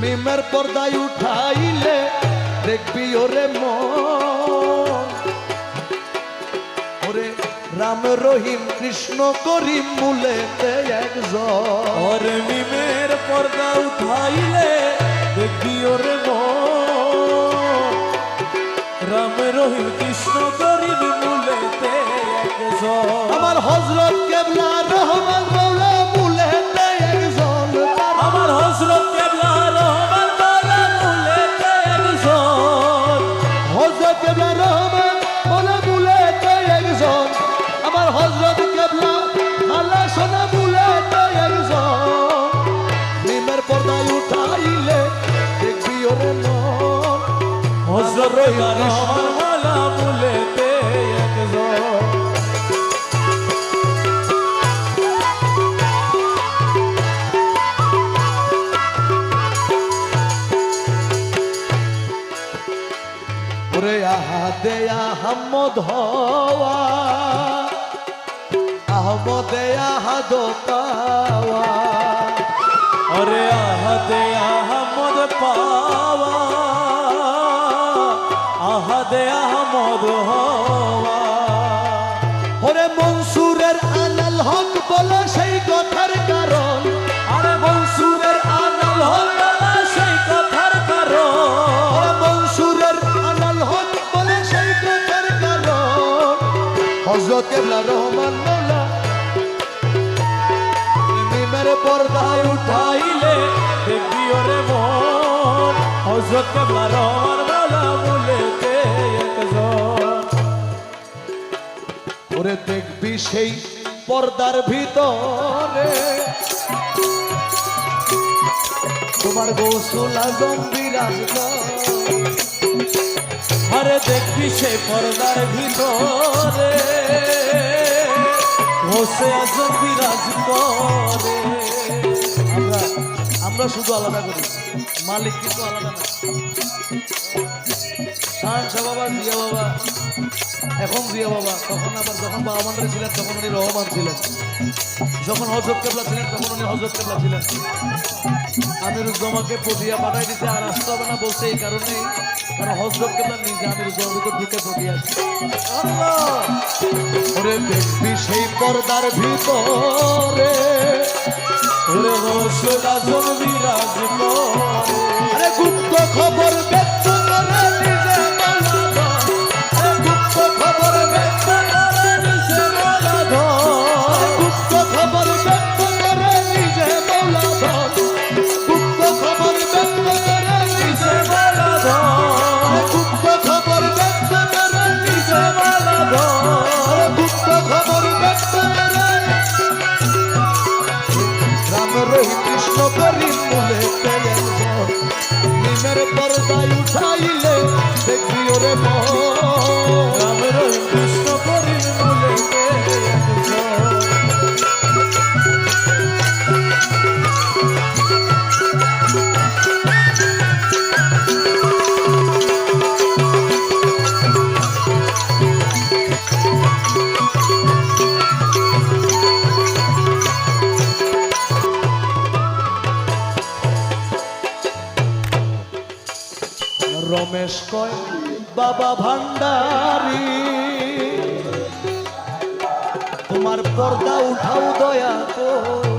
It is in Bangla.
মিমের পর্দায় উঠাইলে দেখবি ওরে মন। ওরে রাম রহিম কৃষ্ণ করিম মূলেতে একজন। মিমের পর্দা উঠাইলে দেখবি ওরে মন। রাম রহিম কৃষ্ণ গরিব মূলেতে একজন। আমার হজরত কেবলা রহমান হজরত রহমান মালা মুলেতে একজন ওরে আহা দেয়া হাম্মদ হওয়া আহমদেয়া হাদোকাওয়া ওরে আহা দেয়া সাদে আহমদ হওয়া। ওরে মনসুরের আলাল হক বলে সেই কথার কারণ। আরে মনসুরের আলাল হক বলে সেই কথার কারণ। মনসুরের আলাল হক বলে সেই কথার কারণ। হজরত রহমান মোলা প্রেমের পর্দায় উঠাইলে দেখবি ওরে মন। হজরত রহমান ওরে দেখবি সেই পর্দার ভিতরে তোমার গৌসুল আজম বিরাজ আরে দেখবি সে পর্দার ভিতরে হোসে আজম বিরাজ করে আমরা শুধু আলাদা করি মালিক কিন্তু আলাদা না। শাহ বাবা, জিয়া বাবা, এখন জিয়া বাবা। তখন আবার যখন বাবা ছিলেন, তখন উনি রহমান ছিলেন। যখন কেবলা ছিলেন, তখন উনি কেবলা ছিলেন। পটিয়া পাঠাই দিতে আর আসতে হবে না বলছে এই কারণেই কারণ হজরত কেবলা নিজে আমিরুজ্জামার ভিতর ঢুকে পটিয়া দেখবি সেই পর্দার ভিতরে। ওরে হোসে আজম বিরাজ উঠাইলে দেখবি ওরে মন। রমেশ কয় বাবা ভান্ডারি তোমার পর্দা উঠাও দয়া করে।